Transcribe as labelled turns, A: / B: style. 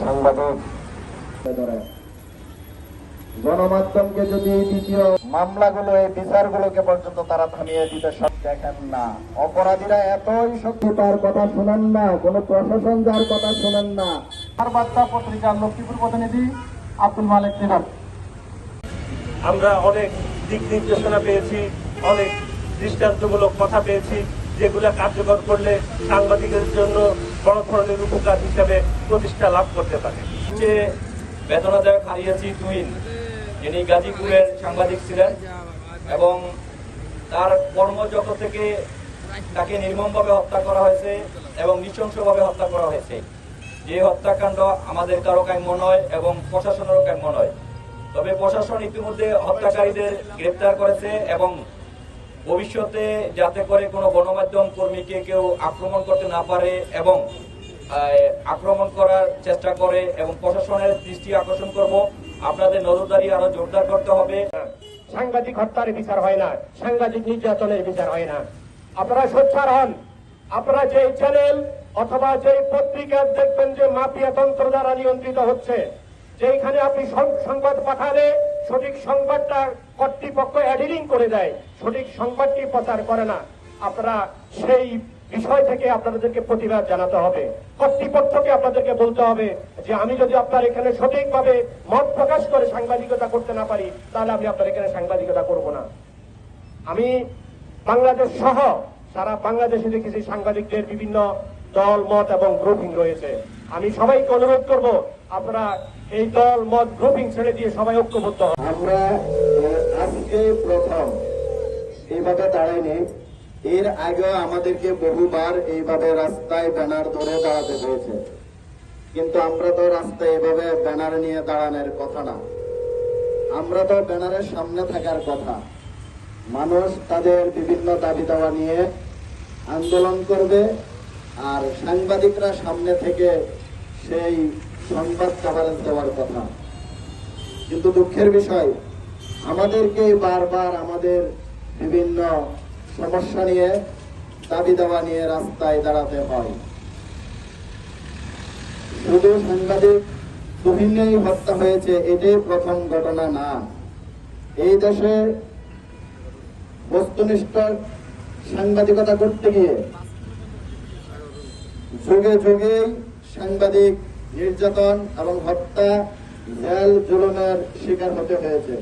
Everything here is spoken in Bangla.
A: সাংবাদিক। গণমাধ্যমকে যদি এই দ্বিতীয় মামলাগুলো এই বিচারগুলোকে পর্যন্ত তারা থামিয়ে দিতে সব দেখেন না। অপরাধীরা এতই শক্তি তার কথা শোনেন না কোনো প্রশাসন যার কথা শোনেন না।
B: আর বার্তা পত্রিকার লক্ষ্মীপুর প্রতিনিধি আব্দুল মালিক নিবার
C: আমরা অনেক দিক নির্দেশনা পেয়েছি অনেক দৃষ্টান্তমূলক কথা পেয়েছি যেগুলো কার্যকর করলে সাংবাদিকদের জন্য বড় ধরনের উপকার হিসেবে প্রতিষ্ঠা লাভ করতে পারে।
D: যে বেদনাদায়ক হারিয়েছি তুহিন, যিনি গাজীপুরের সাংবাদিক ছিলেন এবং তার কর্মজগৎ থেকে তাকে নির্মমভাবে হত্যা করা হয়েছে এবং নৃশংসভাবে হত্যা করা হয়েছে। যে হত্যাকাণ্ড আমাদের কারও কাম্য নয় এবং প্রশাসনেরও কাম্য নয়। তবে প্রশাসন ইতিমধ্যে হত্যাকারীদের গ্রেপ্তার করেছে এবং ভবিষ্যতে যাতে করে কোনো গণমাধ্যম কর্মীকে কেউ আক্রমণ করতে না পারে এবং আক্রমণ করার চেষ্টা করে এবং প্রশাসনের দৃষ্টি আকর্ষণ করব, আপনাদের নজরদারি আরও জোরদার করতে হবে।
B: সাংবাদিক হত্যার বিচার হয় না, সাংবাদিক নির্যাতনের বিচার হয় না। আপনারা সোচ্চার হন, আপনারা যে চ্যানেল অথবা যে পত্রিকা দেখবেন যে মাফিয়া তন্ত্র দ্বারা নিয়ন্ত্রিত হচ্ছে যেখানে আপনি সংবাদ পাঠালে সঠিক সংবাদটা কর্তৃপক্ষ অ্যাডিলিং করে দেয়। সঠিক সংবাদটি প্রচার করে না। আপনারা সেই বিষয় থেকে আপনাদেরকে প্রতিবাদ জানাতে হবে। কর্তৃপক্ষকে আপনাদেরকে বলতে হবে যে, আমি যদি আপনার এখানে সঠিকভাবে মত প্রকাশ করে সাংবাদিকতা করতে না পারি, তাহলে আমি আপনার এখানে সাংবাদিকতা করব না। আমি বাংলাদেশ সহ সারা বাংলাদেশে দেখেছি সাংবাদিকদের বিভিন্ন দল, মত এবং গ্রুপিং রয়েছে। আমি সবাইকে অনুরোধ করব, আপনারা এই দল, মত গ্রুপিং ছেড়ে দিয়ে সবাই ঐক্যবদ্ধ
A: আমরা আজকে প্রথম। এইভাবে দাঁড়াইনি এর আগেও আমাদেরকে বহুবার এইভাবে রাস্তায় ব্যানার ধরে দাঁড়াতে হয়েছে। কিন্তু আমরা তো রাস্তায় এভাবে ব্যানার নিয়ে দাঁড়ানোর কথা না। আমরা তো ব্যানারের সামনে থাকার কথা। মানুষ তাদের বিভিন্ন দাবি দাওয়া নিয়ে আন্দোলন করবে। আর সাংবাদিকরা সামনে থেকে সেই সংবাদ কভারেজ দেওয়ার কথা। কিন্তু দুঃখের বিষয়, আমাদেরকে বারবার আমাদের বিভিন্ন সমস্যা নিয়ে, দাবি দাওয়া নিয়ে রাস্তায় দাঁড়াতে হয়। শুধু সাংবাদিক তুহিনেই হত্যা হয়েছে, এটাই প্রথম ঘটনা না। এই দেশে বস্তুনিষ্ঠ সাংবাদিকতা করতে গিয়ে যুগে যুগে সাংবাদিক নির্যাতন এবং হত্যা জেল জুলুমের শিকার হতে হয়েছে।